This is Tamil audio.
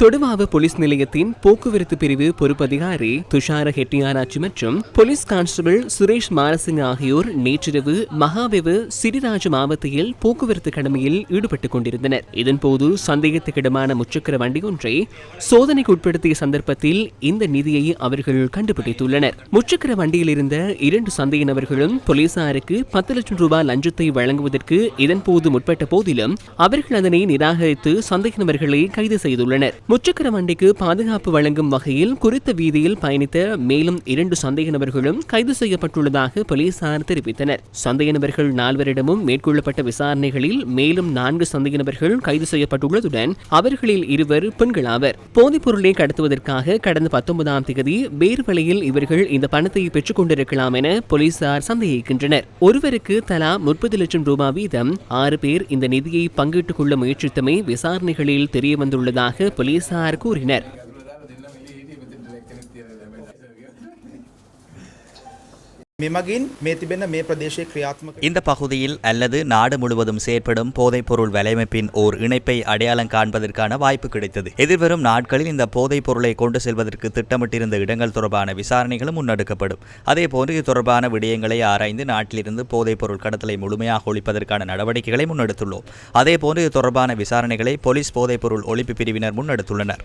தொடுவாவ போலீஸ் நிலையத்தின் போக்குவரத்து பிரிவு பொறுப்பதிகாரி துஷார ஹெட்டியாராச்சி மற்றும் போலீஸ் கான்ஸ்டபிள் சுரேஷ் மாரசிங் ஆகியோர் நேற்றிரவு மகாவெவு சிறிராஜ மாவட்டத்தில் போக்குவரத்து கடமையில் ஈடுபட்டுக் கொண்டிருந்தனர். இதன்போது சந்தேகத்துக்கிடமான முச்சக்கர வண்டி ஒன்றை சோதனைக்கு உட்படுத்திய சந்தர்ப்பத்தில் இந்த நிதியை அவர்கள் கண்டுபிடித்துள்ளனர். முச்சக்கர வண்டியில் இருந்த இரண்டு சந்தேக நபர்களும் போலீசாருக்கு பத்து லட்சம் ரூபாய் லஞ்சத்தை வழங்குவதற்கு இதன்போது முற்பட்ட போதிலும் அவர்கள் அதனை நிராகரித்து சந்தேக நபர்களை கைது செய்துள்ளனர். முச்சக்கர வண்டிக்கு பாதுகாப்பு வழங்கும் வகையில் குறித்த வீதியில் பயணித்த மேலும் இரண்டு சந்தேக நபர்களும் கைது செய்யப்பட்டுள்ளதாக போலீசார் தெரிவித்தனர். சந்தேக நபர்கள் நால்வரிடமும் மேற்கொள்ளப்பட்ட விசாரணைகளில் மேலும் நான்கு சந்தேக நபர்கள் கைது செய்யப்பட்டுள்ளதுடன் அவர்களில் இருவர் பெண்களாவர் போதைப் பொருளை கடத்துவதற்காக கடந்த பத்தொன்பதாம் தேதி வேறு வழியில் இவர்கள் இந்த பணத்தை பெற்றுக் கொண்டிருக்கலாம் என போலீசார் சந்தேகிக்கின்றனர். ஒருவருக்கு தலா முப்பது லட்சம் ரூபாய் வீதம் ஆறு பேர் இந்த நிதியை பங்கிட்டுக் கொள்ள முயற்சித்தமை விசாரணைகளில் தெரியவந்துள்ளதாக போலீசார் கூறினர். මෙමගින් මේ තිබෙන මේ ප්‍රදේශයේ ක්‍රියාත්මක இந்த பகுதியில் அல்லது நாடு முழுவதும் செயற்படும் போதைப்பொருள் வலையமைப்பின் ஓர் இணைப்பை அடையாளம் காண்பதற்கான வாய்ப்பு கிடைத்தது எதிர்வரும் நாட்களில் இந்த போதைப் பொருளை கொண்டு செல்வதற்கு திட்டமிட்டிருந்த இடங்கள் தொடர்பான விசாரணைகளும் முன்னெடுக்கப்படும் அதேபோன்று இது தொடர்பான விடயங்களை ஆராய்ந்து நாட்டிலிருந்து போதைப் பொருள் கடத்தலை முழுமையாக ஒழிப்பதற்கான நடவடிக்கைகளை முன்னெடுத்துள்ளோம் அதேபோன்று இது தொடர்பான விசாரணைகளை போலீஸ் போதைப்பொருள் ஒழிப்பு பிரிவினர் முன்னெடுத்துள்ளனர்